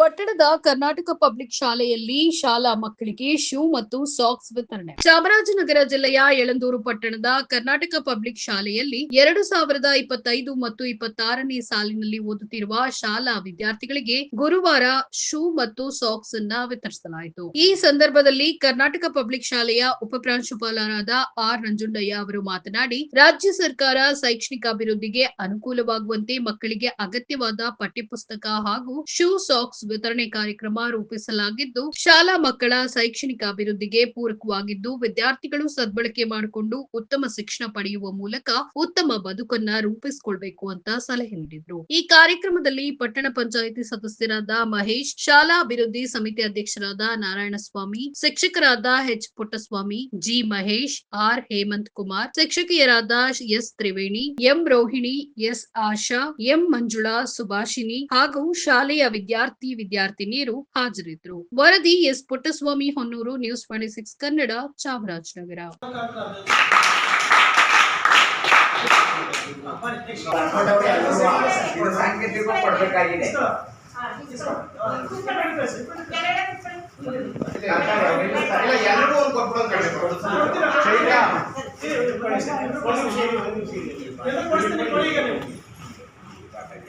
ಪಟ್ಟಣದ ಕರ್ನಾಟಕ ಪಬ್ಲಿಕ್ ಶಾಲೆಯಲ್ಲಿ ಶಾಲಾ ಮಕ್ಕಳಿಗೆ ಶೂ ಮತ್ತು ಸಾಕ್ಸ್ ವಿತರಣೆ. ಚಾಮರಾಜನಗರ ಜಿಲ್ಲೆಯ ಯಳಂದೂರು ಪಟ್ಟಣದ ಕರ್ನಾಟಕ ಪಬ್ಲಿಕ್ ಶಾಲೆಯಲ್ಲಿ ಎರಡು ಸಾವಿರದ ಇಪ್ಪತ್ತೈದು ಮತ್ತು ಇಪ್ಪತ್ತಾರನೇ ಸಾಲಿನಲ್ಲಿ ಓದುತ್ತಿರುವ ಶಾಲಾ ವಿದ್ಯಾರ್ಥಿಗಳಿಗೆ ಗುರುವಾರ ಶೂ ಮತ್ತು ಸಾಕ್ಸ್ ಅನ್ನ ವಿತರಿಸಲಾಯಿತು. ಈ ಸಂದರ್ಭದಲ್ಲಿ ಕರ್ನಾಟಕ ಪಬ್ಲಿಕ್ ಶಾಲೆಯ ಉಪಪ್ರಾಂಶುಪಾಲರಾದ ಆರ್ ನಂಜುಂಡಯ್ಯ ಅವರು ಮಾತನಾಡಿ, ರಾಜ್ಯ ಸರ್ಕಾರ ಶೈಕ್ಷಣಿಕ ಅಭಿವೃದ್ಧಿಗೆ ಅನುಕೂಲವಾಗುವಂತೆ ಮಕ್ಕಳಿಗೆ ಅಗತ್ಯವಾದ ಪಠ್ಯಪುಸ್ತಕ ಹಾಗೂ ಶೂ, ಸಾಕ್ಸ್ ವಿತರಣೆ ಕಾರ್ಯಕ್ರಮ ರೂಪಿಸಲಾಗಿದ್ದು, ಶಾಲಾ ಮಕ್ಕಳ ಶೈಕ್ಷಣಿಕ ಅಭಿವೃದ್ಧಿಗೆ ಪೂರಕವಾಗಿದ್ದು, ವಿದ್ಯಾರ್ಥಿಗಳು ಸದ್ಬಳಕೆ ಮಾಡಿಕೊಂಡು ಉತ್ತಮ ಶಿಕ್ಷಣ ಪಡೆಯುವ ಮೂಲಕ ಉತ್ತಮ ಬದುಕನ್ನ ರೂಪಿಸಿಕೊಳ್ಬೇಕು ಅಂತ ಸಲಹೆ ನೀಡಿದ್ರು. ಈ ಕಾರ್ಯಕ್ರಮದಲ್ಲಿ ಪಟ್ಟಣ ಪಂಚಾಯಿತಿ ಸದಸ್ಯರಾದ ಮಹೇಶ್, ಶಾಲಾ ಅಭಿವೃದ್ಧಿ ಸಮಿತಿ ಅಧ್ಯಕ್ಷರಾದ ನಾರಾಯಣಸ್ವಾಮಿ, ಶಿಕ್ಷಕರಾದ H Puttaswamy, G Mahesh, R Hemanth Kumar, ಶಿಕ್ಷಕಿಯರಾದ S Triveni, M Rohini, S Asha, M Manjula Subhashini ಹಾಗೂ ಶಾಲೆಯ ವಿದ್ಯಾರ್ಥಿ ವಿದ್ಯಾರ್ಥಿನಿಯರು ಹಾಜರಿದ್ದರು ವರದಿ S Puttaswamy Honnur news twenty six Kannada Chamarajanagar.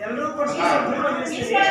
ಎಲ್ಲರೂ ಕೊಡ್ತೀನಿ